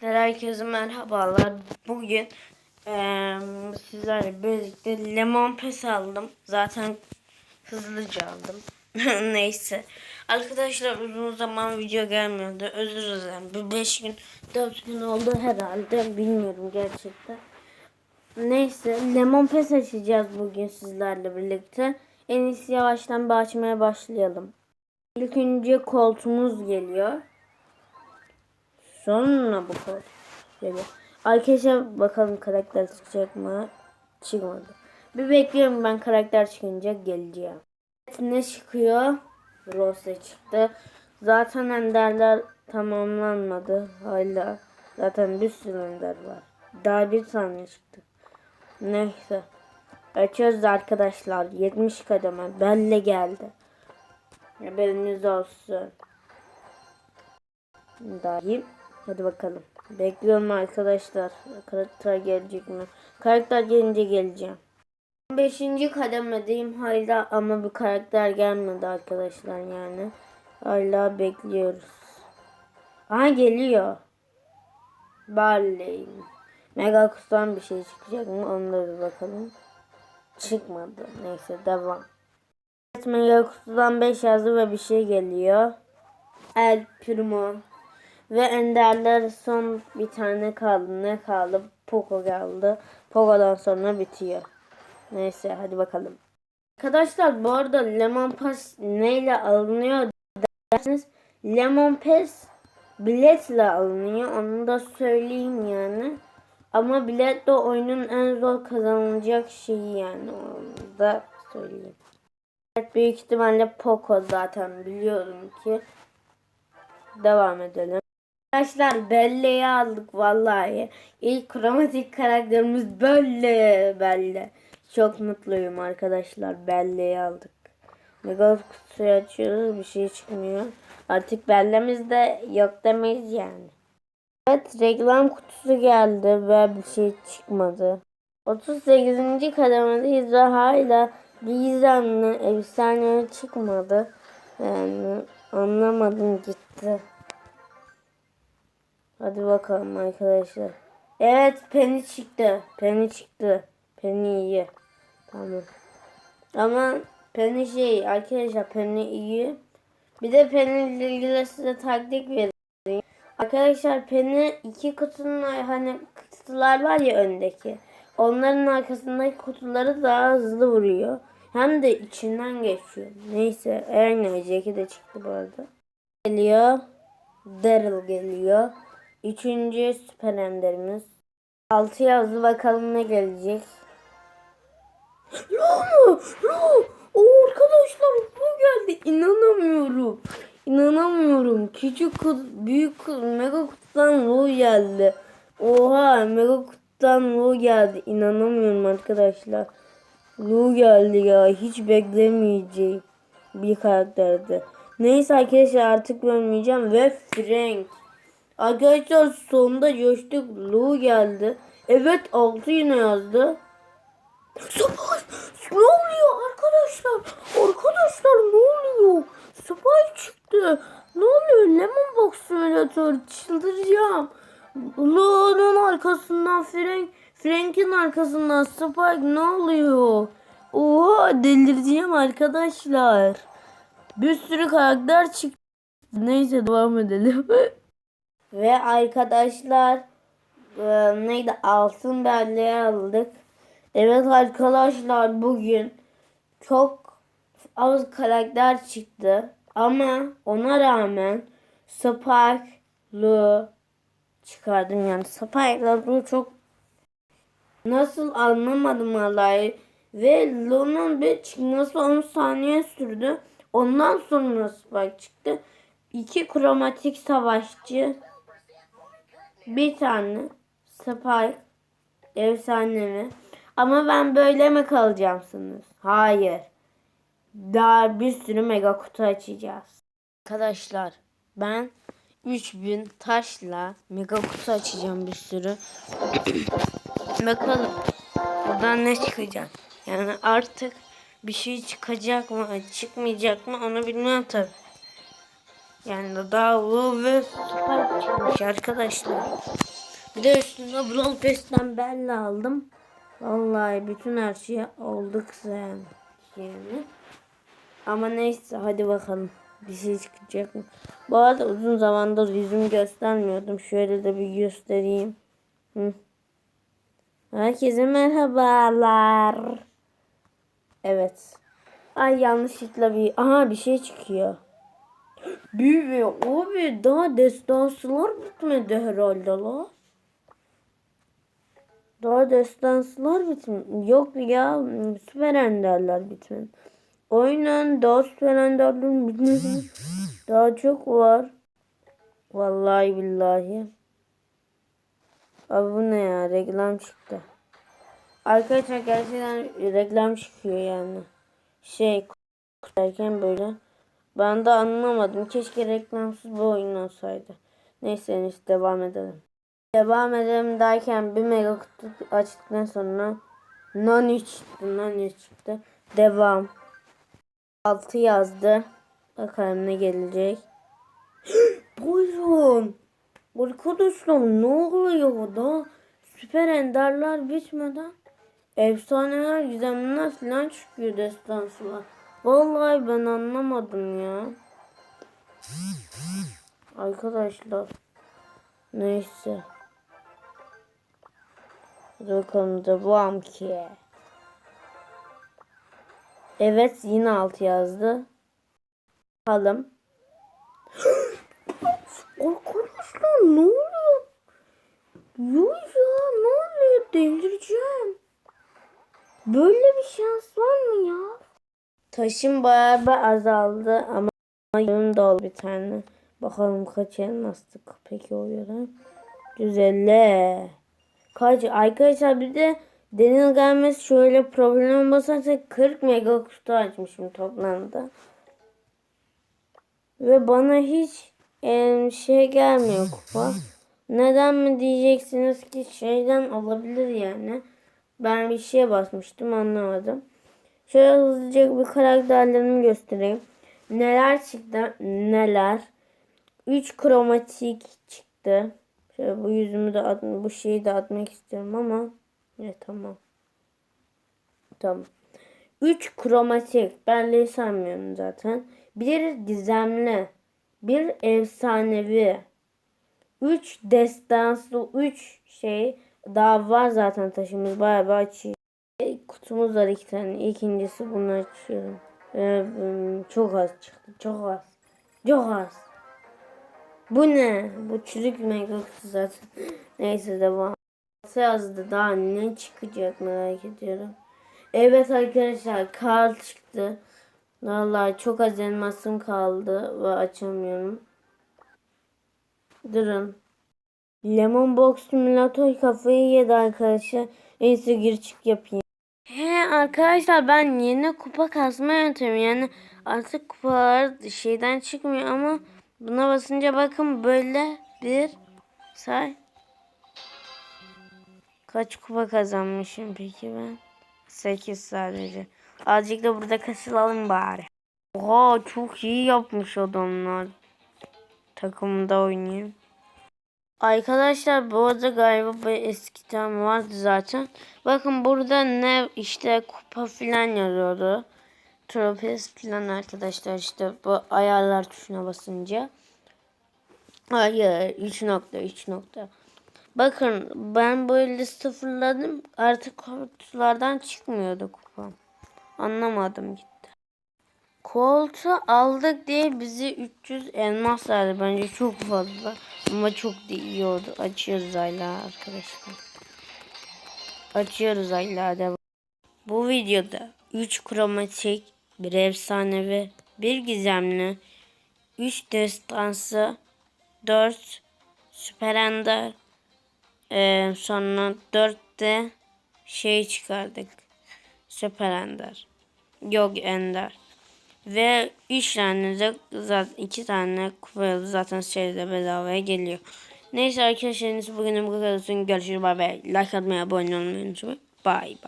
Herkese merhabalar. Bugün eee sizlerle birlikte lemon pes aldım. Zaten hızlıca aldım. Neyse. Arkadaşlar uzun zaman video gelmiyordu. Özür dilerim. Bir 5 gün 4 gün oldu herhalde. Bilmiyorum gerçekten. Neyse. Lemon pes açacağız bugün sizlerle birlikte. En iyisi yavaştan bir açmaya başlayalım. İlk önce koltuğumuz geliyor. Sonra kadar. Geliyor. Arkadaşlar bakalım karakter çıkacak mı? Çıkmadı. Bir bekliyorum ben karakter çıkınca geleceğim. Evet, ne çıkıyor? Rose çıktı. Zaten enderler tamamlanmadı hala. Zaten bir sürü ender var. Daha bir tane çıktı. Neyse. Açıyoruz arkadaşlar. 70 kademe. Belle geldi. Haberiniz olsun. Dahil. Hadi bakalım. Bekliyorum arkadaşlar. Karakter gelecek mi? Karakter gelince geleceğim. 5. kademedeyim hala ama bir karakter gelmedi arkadaşlar yani. Hala bekliyoruz. Aha geliyor. Barley. Mega kutudan bir şey çıkacak mı? Onlara bakalım. Çıkmadı. Neyse devam. Evet, Mega kutudan 5 yazdı ve bir şey geliyor. El Primo. Ve Enderler son bir tane kaldı. Ne kaldı? Poco kaldı. Poco'dan sonra bitiyor. Neyse hadi bakalım. Arkadaşlar bu arada Lemon Pass neyle alınıyor derseniz Lemon Pass biletle alınıyor. Onu da söyleyeyim yani. Ama bilet de oyunun en zor kazanılacak şeyi yani. Onu da söyleyeyim. Evet, büyük ihtimalle Poco zaten biliyorum ki. Devam edelim. Arkadaşlar Belle'yi aldık vallahi. İlk kromatik karakterimiz Belle. Belle. Çok mutluyum arkadaşlar. Belle'yi aldık. Mega kutuyu açıyoruz. Bir şey çıkmıyor. Artık Belle'miz de yok demeyiz yani. Evet reklam kutusu geldi ve bir şey çıkmadı. 38. kademedeyiz ve hala gizemli efsane çıkmadı. Yani anlamadım gitti. Hadi bakalım arkadaşlar. Evet Penny çıktı. Penny çıktı. Penny iyi. Tamam. Ama Penny şey arkadaşlar Penny iyi. Bir de Penny ile ilgili size taktik vereyim. Arkadaşlar Penny iki kutunun hani kutular var ya öndeki. Onların arkasındaki kutuları daha hızlı vuruyor. Hem de içinden geçiyor. Neyse Erna Jack'i de çıktı bu arada. Geliyor. Daryl geliyor. Üçüncü süper enderimiz. Altı yazdı bakalım ne gelecek. Lo! Lo! O arkadaşlar bu geldi. İnanamıyorum. İnanamıyorum. Küçük kut, büyük kut, mega kutudan Lo geldi. Oha mega kutudan Lo geldi. İnanamıyorum arkadaşlar. Lo geldi ya. Hiç beklemeyeceğim bir karakterdi. Neyse arkadaşlar artık bölmeyeceğim ve Frank. Arkadaşlar sonunda coştuk. Lu geldi. Evet 6 yine yazdı. Spy! Ne oluyor arkadaşlar? Arkadaşlar ne oluyor? Spy çıktı. Ne oluyor? Lemon Box Simulator. Çıldıracağım. Lu'nun arkasından Frank, Frank'in arkasından Spike ne oluyor? Oha delireceğim arkadaşlar. Bir sürü karakter çıktı. Neyse devam edelim. Ve arkadaşlar e, neydi altın belleği aldık. Evet arkadaşlar bugün çok az karakter çıktı. Ama ona rağmen Spike, Lu çıkardım yani. Spike ile Lu çok nasıl anlamadım vallahi. Ve Lu'nun bir çıkması 10 saniye sürdü. Ondan sonra Spike çıktı. İki kromatik savaşçı bir tane Spike efsanevi. Ama ben böyle mi kalacaksınız? Hayır. Daha bir sürü mega kutu açacağız. Arkadaşlar ben 3000 taşla mega kutu açacağım bir sürü. Bakalım buradan ne çıkacak. Yani artık bir şey çıkacak mı çıkmayacak mı onu bilmiyorum tabii. Yani bu ve arkadaşlar. Bir de üstüne Brawl Pass'ten Bella aldım. Vallahi bütün her şey oldu kısa yani. yani. Ama neyse hadi bakalım. Bir şey çıkacak mı? Bu arada uzun zamandır yüzümü göstermiyordum. Şöyle de bir göstereyim. Hı. Herkese merhabalar. Evet. Ay yanlışlıkla bir... Aha bir şey çıkıyor. Büyü abi daha destansılar bitmedi herhalde la. Daha destansılar bitmedi. Yok ya süper enderler bitmedi. Oyunun daha süper enderlerin bitmedi. daha çok var. Vallahi billahi. Abi bu ne ya reklam çıktı. Arkadaşlar gerçekten reklam çıkıyor yani. Şey derken böyle. Ben de anlamadım. Keşke reklamsız bu oyun olsaydı. Neyse iyisi devam edelim. Devam edelim derken bir mega kutu açtıktan sonra Nani çıktı. Nani çıktı. Devam. 6 yazdı. Bakalım ne gelecek. Buyurun. Arkadaşlar ne oluyor da? Süper enderler bitmeden efsaneler gizemler falan çıkıyor destansılar. Vallahi ben anlamadım ya. Arkadaşlar. Neyse. Bakalım devam ki. Evet yine alt yazdı. Bakalım. Arkadaşlar ne oluyor? Yok ya ne oluyor? Delireceğim. Böyle bir şans var mı ya? Taşım bayağı bir azaldı ama yanımda ol bir tane. Bakalım kaç elmastık peki o göre. 150. Kaç arkadaşlar bir de Daniel gelmesi şöyle problem olmasaydı 40 mega kutu açmışım toplamda. Ve bana hiç şey gelmiyor kupa. Neden mi diyeceksiniz ki şeyden olabilir yani. Ben bir şeye basmıştım anlamadım. Şöyle hızlıca bir karakterlerimi göstereyim. Neler çıktı? Neler? 3 kromatik çıktı. Şöyle bu yüzümü de at, bu şeyi de atmak istiyorum ama ne tamam. Tamam. 3 kromatik. Ben sanmıyorum zaten. Bir gizemli. Bir efsanevi. 3 destanslı 3 şey daha var zaten taşımız bayağı bir açıyor. Kutumuz var iki tane. İkincisi bunu açıyorum. Ee, çok az çıktı. Çok az. Çok az. Bu ne? Bu çürük mega kutu zaten. Neyse devam. yazdı daha ne çıkacak merak ediyorum. Evet arkadaşlar kar çıktı. Vallahi çok az elmasım kaldı ve açamıyorum. Durun. Lemon Box Simulator kafayı yedi arkadaşlar. Neyse gir çık yapayım. Arkadaşlar ben yeni kupa kasma yöntemi yani artık kupalar şeyden çıkmıyor ama buna basınca bakın böyle bir say. Kaç kupa kazanmışım peki ben? 8 sadece. Azıcık da burada kasılalım bari. Oha çok iyi yapmış adamlar. Takımda oynayayım. Arkadaşlar bu arada galiba bir eskiden vardı zaten. Bakın burada ne işte kupa filan yazıyordu. Tropes filan arkadaşlar işte bu ayarlar tuşuna basınca. Hayır 3 nokta 3 nokta. Bakın ben böyle sıfırladım artık kutulardan çıkmıyordu kupam. Anlamadım gitti. Koltuğu aldık diye bizi 300 elmas verdi. Bence çok fazla. Ama çok iyi oldu. Açıyoruz hala arkadaşlar. Açıyoruz hala devam. Bu videoda 3 kromatik, bir efsanevi, bir gizemli, 3 destansı, 4 süper ender, ee, sonra 4 de şey çıkardık. Süper ender. Yok ender. Ve 3 tane de zaten 2 tane kupa zaten şeyde bedavaya geliyor. Neyse arkadaşlar bugün bu kadar olsun. Görüşürüz. Bay bay. Like atmayı abone olmayı unutmayın. Bay bay.